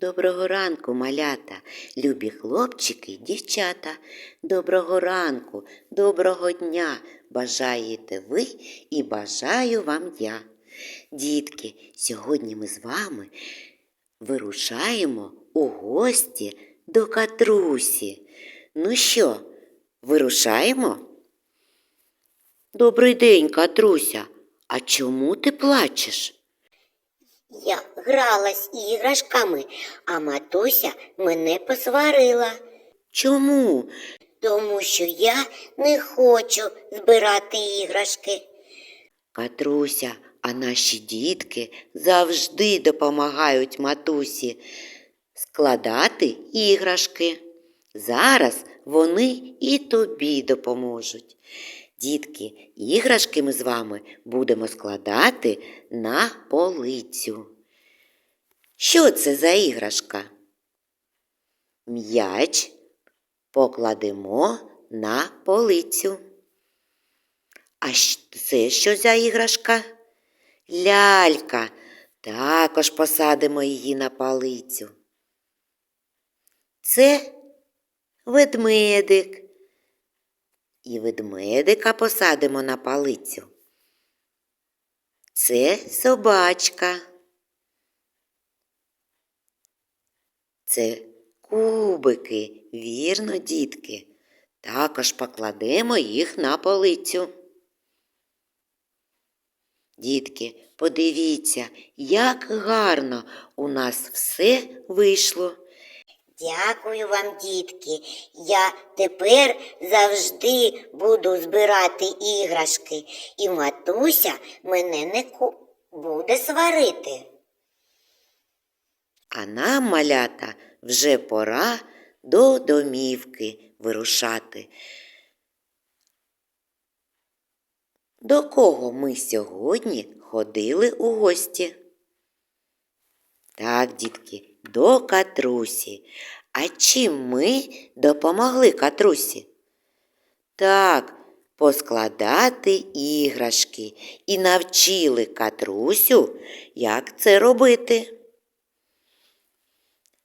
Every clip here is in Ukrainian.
Доброго ранку, малята, любі хлопчики дівчата. Доброго ранку, доброго дня бажаєте ви і бажаю вам я. Дітки, сьогодні ми з вами вирушаємо у гості до катрусі. Ну що, вирушаємо? Добрий день, Катруся. А чому ти плачеш? Я гралась іграшками, а матуся мене посварила, Чому? тому що я не хочу збирати іграшки. Катруся, а наші дітки завжди допомагають матусі складати іграшки. Зараз вони і тобі допоможуть. Дітки, іграшки ми з вами будемо складати на полицю. Що це за іграшка? М'яч покладемо на полицю. А це що за іграшка? Лялька. Також посадимо її на палицю. Це ведмедик. І ведмедика посадимо на палицю. Це собачка. Це кубики, вірно, дітки. Також покладемо їх на полицю. Дітки, подивіться, як гарно у нас все вийшло. Дякую вам, дітки. Я тепер завжди буду збирати іграшки, і матуся мене не буде сварити. А нам, малята, вже пора до домівки вирушати. До кого ми сьогодні ходили у гості? Так, дітки, до катрусі. А чим ми допомогли катрусі? Так, поскладати іграшки і навчили катрусю, як це робити.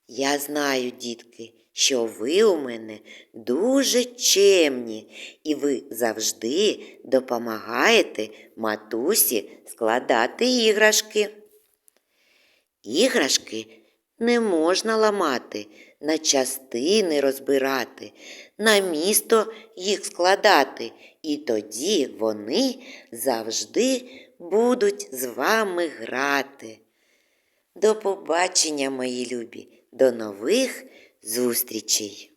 Я знаю, дітки, що ви у мене дуже чемні, і ви завжди допомагаєте матусі складати іграшки. Іграшки не можна ламати, на частини розбирати, на місто їх складати, і тоді вони завжди будуть з вами грати. До побачення, мої любі, до нових зустрічей!